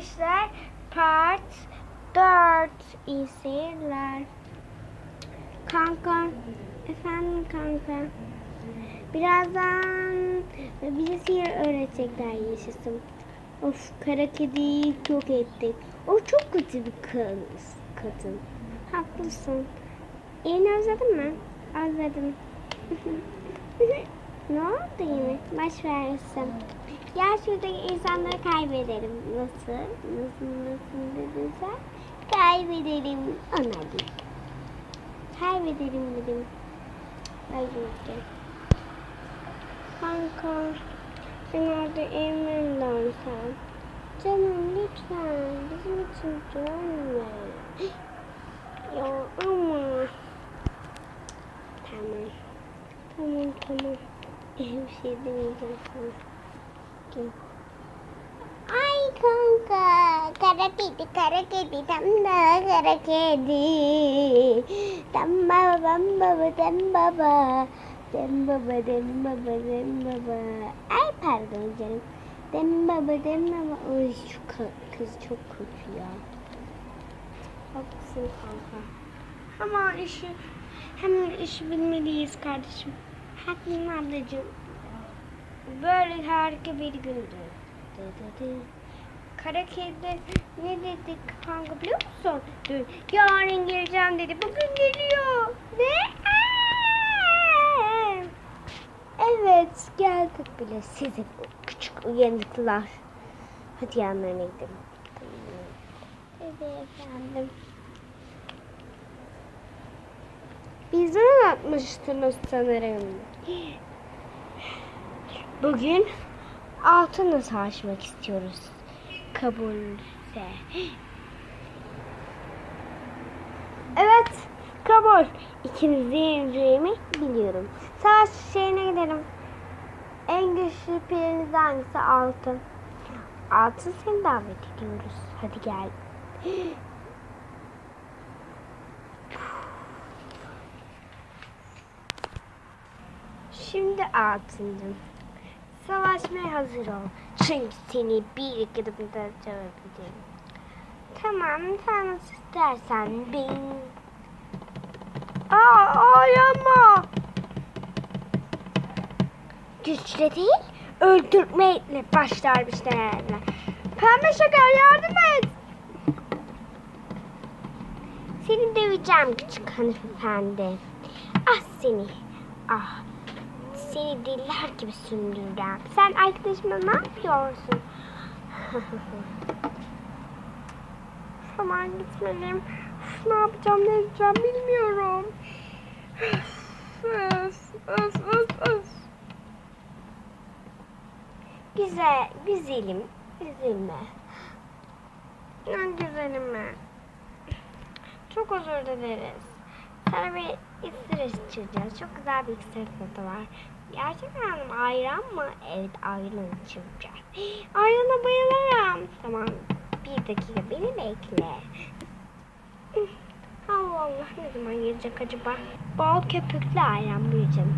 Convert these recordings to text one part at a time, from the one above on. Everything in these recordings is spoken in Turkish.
Arkadaşlar part 4 iyi. Kanka, efendim kanka. Birazdan bize sihir öğretecekler yaşasın. Of kara kediyi çok ettik. O çok kötü bir kız, kadın. Haklısın. Yeni özledin mi? Özledim. ne oldu yine? Baş versin. Gel şuradaki insanları kaybedelim. Nasıl? Nasıl nasıl dedin sen? Kaybedelim. Anladım. Kaybedelim dedim. Ay gel. Kanka. Sen orada emin dönsen. Canım lütfen. Bizim için dönme. Ya ama. Tamam. Tamam tamam. Bir şey demeyeceğim sana. Gel. Ay kanka. Kara kedi, kara kedi, tam da kara kedi. Tam baba, bam baba, dem baba. Dem baba, dem baba, dem baba. Ay pardon canım. Dem baba, dem baba. Oy şu kız çok kötü ya. Haklısın kanka. Ama işi hemen işi bilmeliyiz kardeşim. Haklısın ablacığım. Böyle harika bir gündü. Kara kedi ne dedik kanka biliyor musun? Dün yarın geleceğim dedi. Bugün geliyor. Aa! Evet geldik bile sizi küçük uyanıklar. Hadi yanlarına gidelim. Evet efendim. Bizi unutmuştunuz sanırım. Bugün altınla savaşmak istiyoruz. Kabulse. Evet, kabul. İkinizin yeneceğimi biliyorum. Savaş şeyine gidelim. En güçlü piriniz hangisi? Altın. Altın seni davet ediyoruz. Hadi gel. Şimdi altıncım. Savaşmaya hazır ol. Çünkü seni bir iki adımda çağırabilirim. Tamam, sen nasıl istersen. Ben... Aa, ay ama. Güçle değil, öldürmeyle başlarmış değerler. Pembe şeker yardım et. Seni döveceğim küçük hanımefendi. Ah seni. Ah. Seni deliler gibi sündüreceğim. Sen arkadaşıma ne yapıyorsun? Hemen gitmeliyim. Ne yapacağım ne edeceğim bilmiyorum. Öf, öf, öf, öf. Güzel, güzelim. Üzülme. Güzelim mi? Çok özür dileriz. Sana bir iksir içeceğiz. Çok güzel bir iksir tadı var. Gerçekten mi? ayran mı? Evet ayran içeceğiz. Ayrana bayılırım. Tamam. Bir dakika beni bekle. Allah Allah ne zaman gelecek acaba? Bol köpüklü ayran buyurun.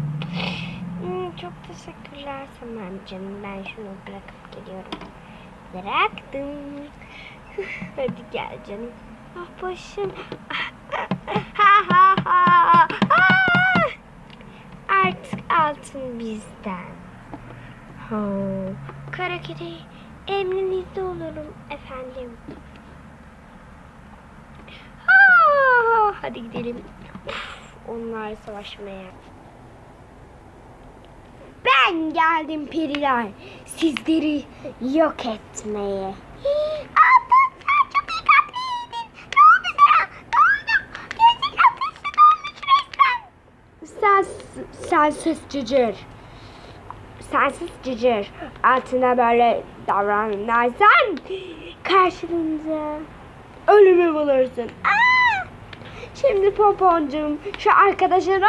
Hmm, çok teşekkürler tamam canım. Ben şunu bırakıp geliyorum. Bıraktım. Hadi gel canım. Ah başım. Ha bizden. Ha. Kara kedi emrinizde olurum efendim. Ha, hadi gidelim. Uf, Onlar savaşmaya. Ben geldim periler. Sizleri yok etmeye. Sen, sensiz cıcır. Sensiz cıcır. Altına böyle davranırsan karşılığında ölümü bulursun. Aa! Şimdi Poponcum şu arkadaşını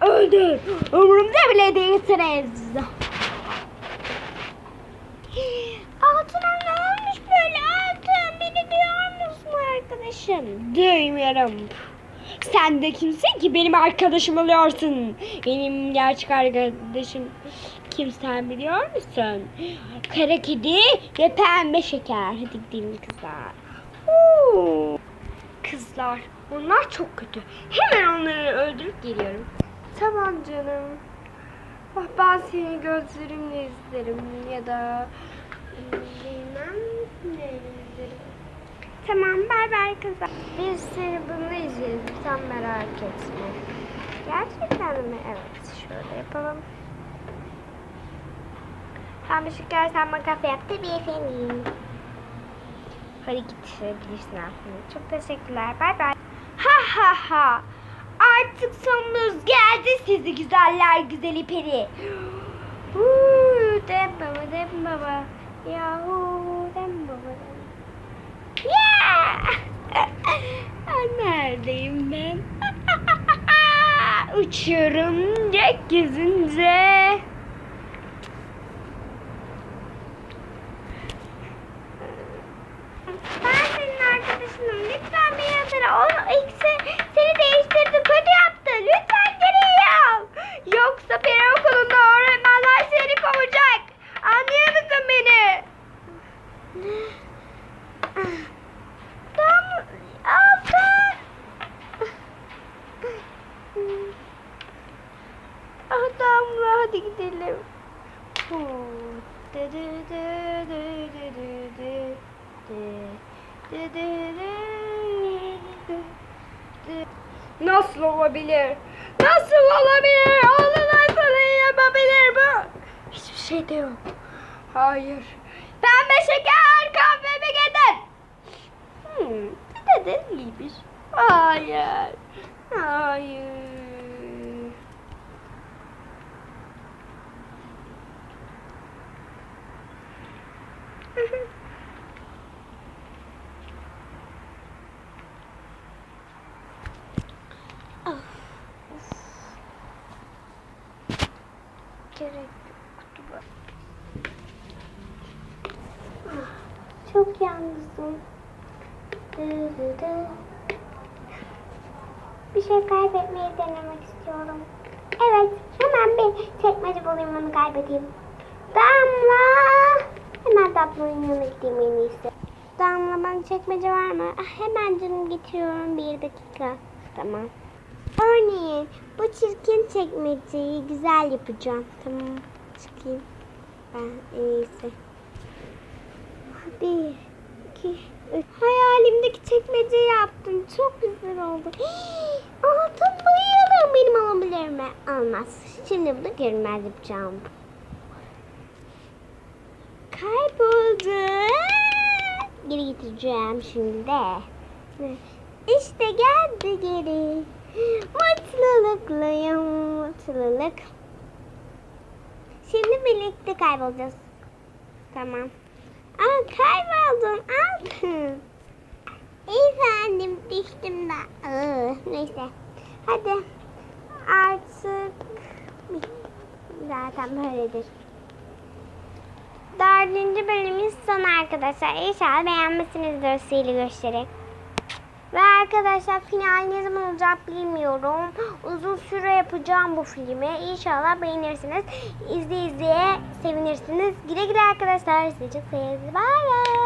öldür. Umurumda bile değilsiniz. Altına ne olmuş böyle altın? Beni duyuyor musun arkadaşım? Duymuyorum. Sen de kimsin ki benim arkadaşım oluyorsun? Benim gerçek arkadaşım kim sen biliyor musun? Kara kedi ve pembe şeker. Hadi gidelim kızlar. Oo. Kızlar onlar çok kötü. Hemen onları öldürüp geliyorum. Tamam canım. Ah, ben seni gözlerimle izlerim ya da hmm, bilmem ne. Tamam bay bay kızlar. Biz seni bunu izleyelim. Sen merak etme. Gerçekten mi? Evet. Şöyle yapalım. Pembe şeker sen kahve yap. Tabii efendim. Hadi getirebilirsin aslında. Çok teşekkürler. Bay bay. Ha ha ha. Artık sonunuz geldi sizi güzeller güzeli peri. Huu, dem baba dem baba. Yahu dem baba dem. Yeah! Neredeyim ben? Uçuyorum gökyüzünde. Ben senin arkadaşınım. Lütfen bir yazara. O ilk se- seni değiştirdi. Nasıl olabilir? Nasıl olabilir? Onu nasıl yapabilir bu? Hiçbir şey de yok. Hayır. Pembe şeker kahvemi getir. Hmm, bir de iyiymiş. Hayır. Hayır. Ah, of. Gerek yoktu. Ah, Çok yalnızım. Bir şey kaybetmeyi denemek istiyorum. Evet, hemen bir çekmece bulayım onu kaybedeyim. Damla! Hemen Damla'nın yanına gideyim en iyisi. Damla bana çekmece var mı? Ah, hemen canım getiriyorum bir dakika. Tamam. Örneğin bu çirkin çekmeceyi güzel yapacağım. Tamam çıkayım. Ben en iyisi. Bir, iki, üç. Hayalimdeki çekmeceyi yaptım. Çok güzel oldu. Altın bayılım benim alabilir mi? Almaz. Şimdi bunu görünmez yapacağım. Kayboldu. Geri getireceğim şimdi de. İşte geldi geri. Mutlulukluyum, mutluluk. Şimdi birlikte kaybolacağız. Tamam. Aa kayboldum. Altın. Efendim düştüm ben. Aa, neyse. Hadi. Artık zaten böyledir. Dördüncü bölümümüz sonu arkadaşlar. İnşallah beğenmişsinizdir sihirli gösteri. Ve arkadaşlar final ne zaman olacak bilmiyorum. Uzun süre yapacağım bu filmi. İnşallah beğenirsiniz. İzle izleye sevinirsiniz. Güle güle arkadaşlar. Sizi çok seviyoruz. Bye bye.